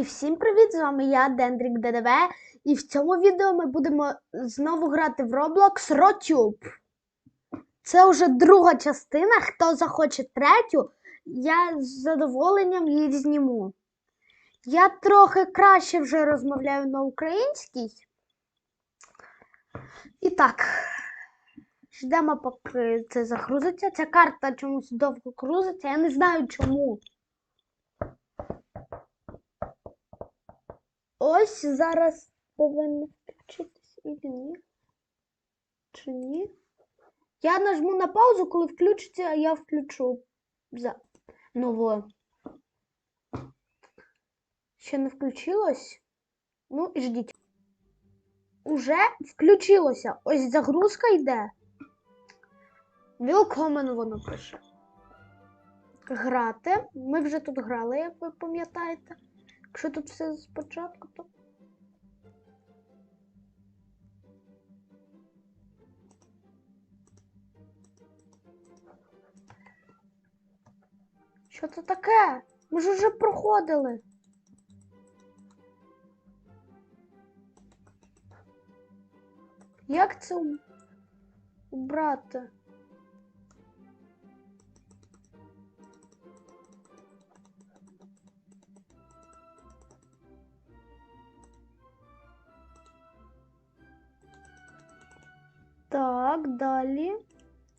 І всім привіт! З вами я, Дендрік ДДВ. І в цьому відео ми будемо знову грати в Roblox RoTube. Це вже друга частина. Хто захоче третю, я з задоволенням її зніму. Я трохи краще вже розмовляю на українській. І так, ждемо, поки це загрузиться. Ця карта чомусь довго крузиться. Я не знаю чому. Ось зараз повинно включитись і ні. Чи ні? Я нажму на паузу, коли включиться, а я включу за нове. Ще не включилось? Ну і ждіть. Уже включилося. Ось загрузка йде. Willkommen воно пише. Грати. Ми вже тут грали, як ви пам'ятаєте. Якщо тут все спочатку, то. Що це таке? Ми ж уже проходили. Як це убрати? Так, далі.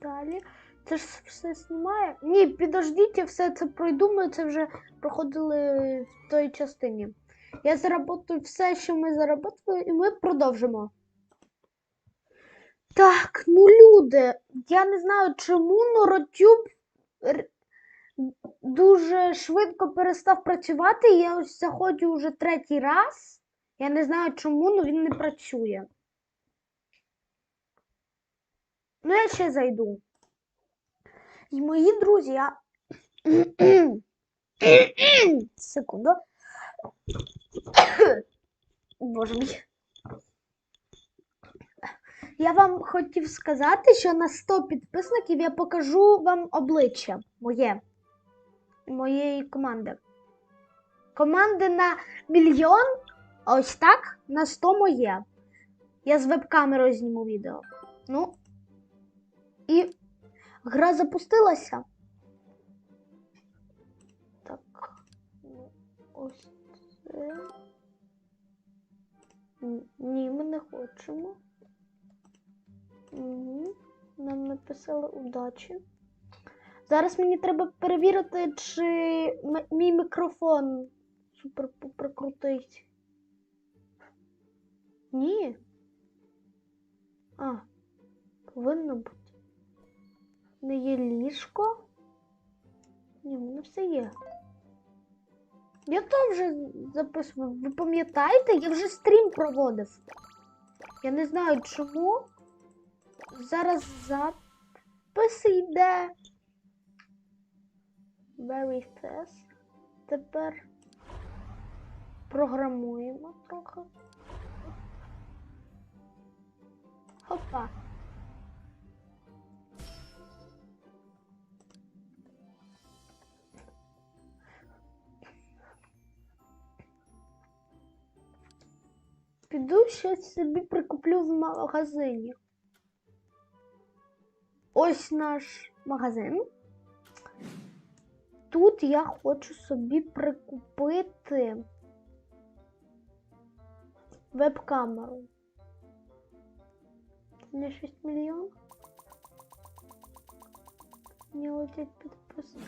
Далі. Це ж все знімає? Ні, підождіть, все це пройду, це вже проходили в той частині. Я заработаю все, що ми заработали, і ми продовжимо. Так, ну люди, я не знаю чому, но Ротюб дуже швидко перестав працювати. Я ось заходжу вже третій раз. Я не знаю чому, але він не працює. Ну, я ще зайду. І мої друзі, я... Секунду. Боже мій. Я вам хотів сказати, що на 100 підписників я покажу вам обличчя моє. Моєї команди. Команди на мільйон, ось так, на 100 моє. Я з веб-камерою зніму відео. Ну, і гра запустилася. Так. Ось це. Ні, ми не хочемо. Угу. Нам написали удачі. Зараз мені треба перевірити, чи мій мікрофон супер-пупер крутий. Ні. А, повинно бути. Не є ліжко. Ні, в мене все є. Я то вже записував. Ви пам'ятаєте? Я вже стрім проводив. Я не знаю чому. Зараз запис йде. Very fast. Тепер програмуємо трохи. Хопа. Піду щось собі прикуплю в магазині. Ось наш магазин. Тут я хочу собі прикупити веб-камеру. Не 6 мільйон. Мені летять підписки.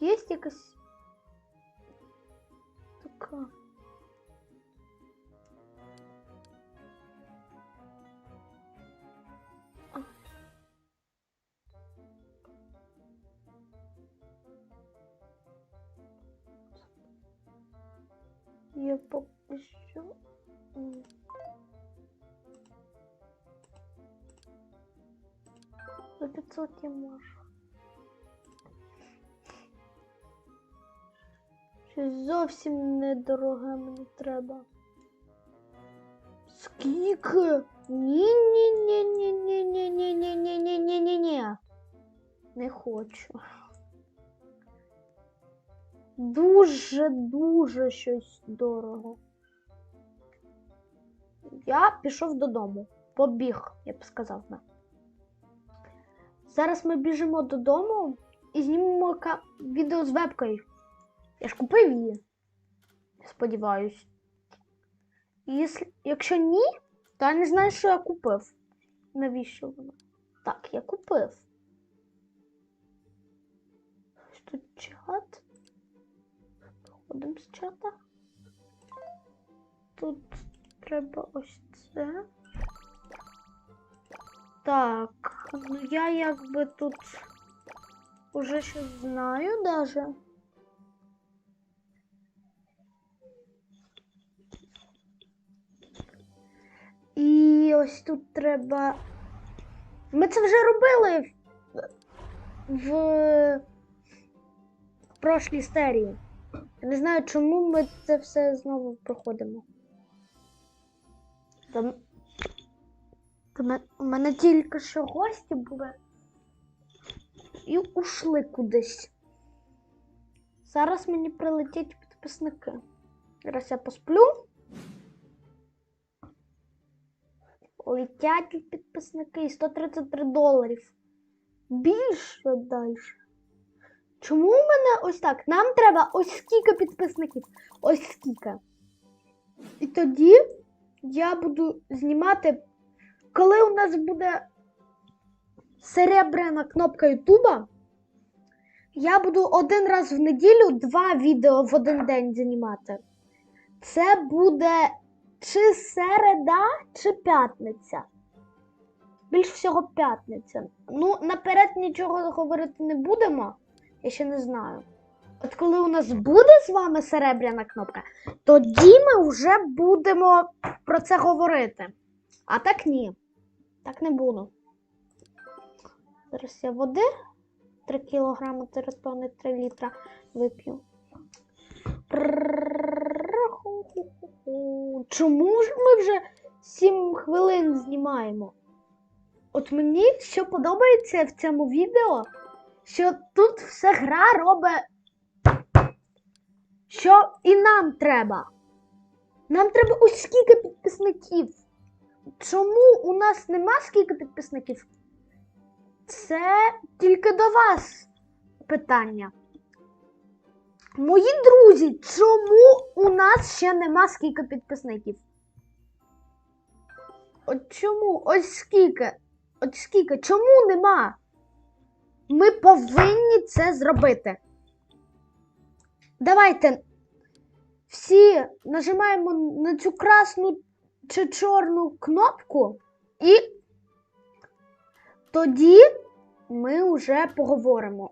Є якась Я поки. За 500 я можу. Щось зовсім недороге мені треба. Скільки? Ні-ні-ні-ні-ні-ні-ні-ні-ні-ні. Не хочу. Дуже-дуже щось дорого. Я пішов додому. Побіг, я б сказав. би. Зараз ми біжимо додому і знімемо відео з вебкою. Я ж купив її. Сподіваюсь. Якщо, ні, то я не знаю, що я купив. Навіщо воно? Так, я купив. Тут чат. Виходимо з чата. Тут треба ось це. Так, ну я якби тут уже щось знаю даже. І ось тут треба. Ми це вже робили в, в прошлій серії. Я не знаю, чому ми це все знову проходимо. Там... Там... У мене тільки що гості були і ушли кудись. Зараз мені прилетять підписники. Зараз я посплю. Летять підписники і 133 доларів. Більше далі. Чому у мене ось так? Нам треба ось скільки підписників. Ось скільки. І тоді я буду знімати, коли у нас буде серебряна кнопка Ютуба, я буду один раз в неділю два відео в один день знімати. Це буде чи середа, чи п'ятниця. Більш всього п'ятниця. Ну, наперед нічого говорити не будемо. Я ще не знаю. От коли у нас буде з вами серебряна кнопка, тоді ми вже будемо про це говорити. А так ні. Так не буду. Зараз я води 3 кілограми, 3 тонни, 3 літра вип'ю. Чому ж ми вже 7 хвилин знімаємо? От мені що подобається в цьому відео, що тут все гра робить, що і нам треба. Нам треба ось скільки підписників. Чому у нас нема скільки підписників? Це тільки до вас питання. Мої друзі, чому у нас ще нема скільки підписників? От чому? Ось скільки? От скільки? Чому нема? Ми повинні це зробити. Давайте всі нажимаємо на цю красну чи чорну кнопку, і тоді ми вже поговоримо.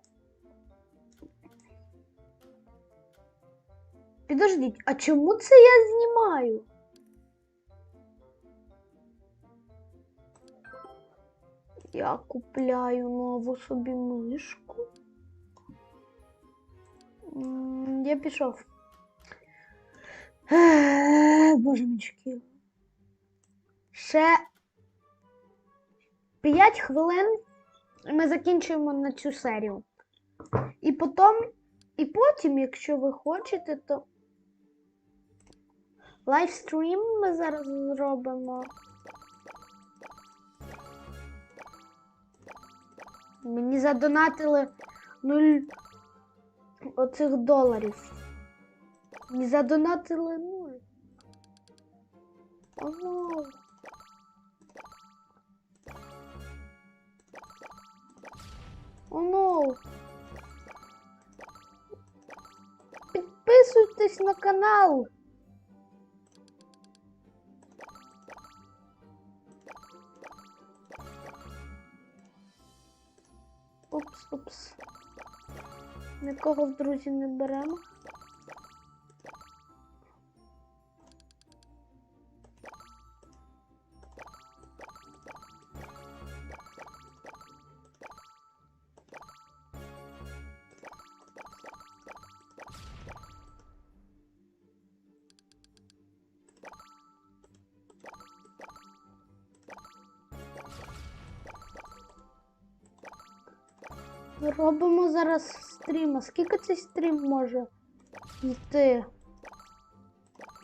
Підождіть, а чому це я знімаю? Я купляю нову собі мишку. Я пішов. Боже мічки. Ще 5 хвилин і ми закінчуємо на цю серію. І потім, і потім, якщо ви хочете, то лайвстрім ми зараз зробимо. Мені задонатили нуль оцих доларів. Мені задонатили нуль. О, ну. О, ну. Підписуйтесь на канал. Нікого в друзі не беремо. Робимо зараз стрім. А скільки цей стрім може йти.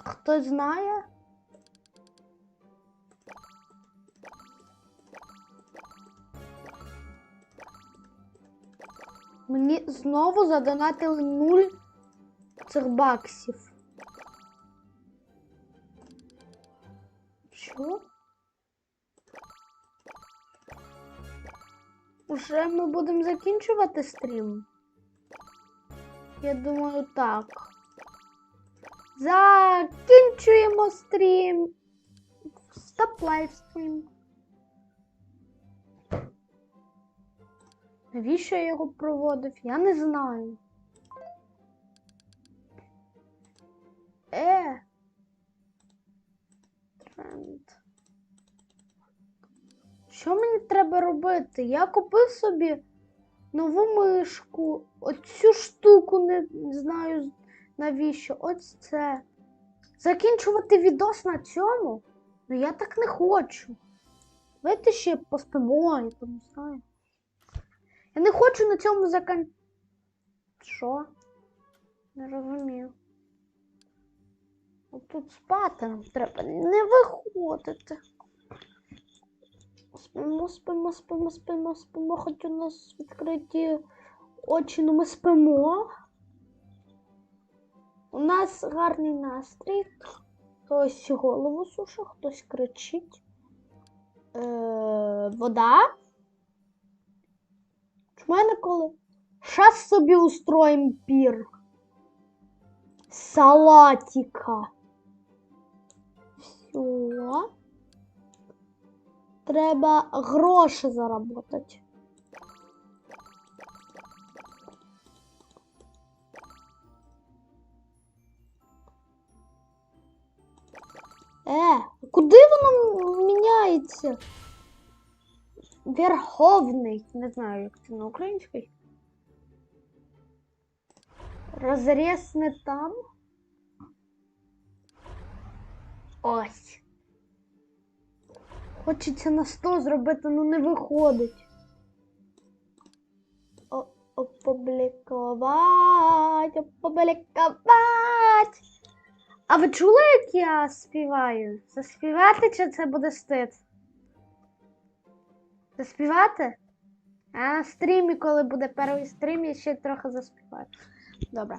Хтось знає? Мені знову задонатили нуль цих баксів. Що? Уже ми будемо закінчувати стрім? Я думаю, так. Закінчуємо стрім. Стоп лайвстрім. Навіщо я його проводив? Я не знаю. Що мені треба робити? Я купив собі нову мишку. Оцю штуку не знаю навіщо. Ось це. Закінчувати відос на цьому? Ну я так не хочу. Давайте ще поспимо, я там не знаю. Я не хочу на цьому закан... Що? Не розумію. От Тут спати нам треба не виходити. Спимо, спимо, спимо, спимо, спимо, хоч у нас відкриті очі, ну ми спимо. У нас гарний настрій. Хтось голову суше, хтось кричить. Е, вода. В мене коли. Щас собі устроїм пір. Салатика. Все. Треба гроші заработати. Е, куди воно міняється? Верховний. Не знаю, як це на українській. Розріз не там. Ось. Хочеться на 100 зробити, ну не виходить. О, опублікувати, опублікувати. А ви чули, як я співаю? Заспівати чи це буде стид? Заспівати? А на стрімі, коли буде перший стрім, я ще трохи заспіваю. Добре.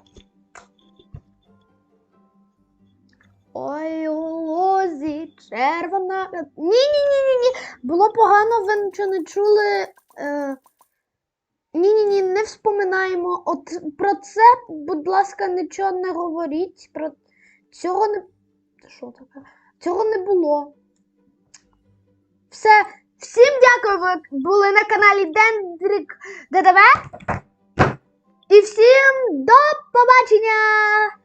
Ой, у лозі червона. Ні-ні-ні-ні-ні. Було погано, ви нічого не чули. Е... Ні-ні-ні, не вспоминаємо. От про це, будь ласка, нічого не говоріть. Про цього не. Що таке? Цього не було. Все. Всім дякую, ви були на каналі Дендрик ДДВ. І всім до побачення!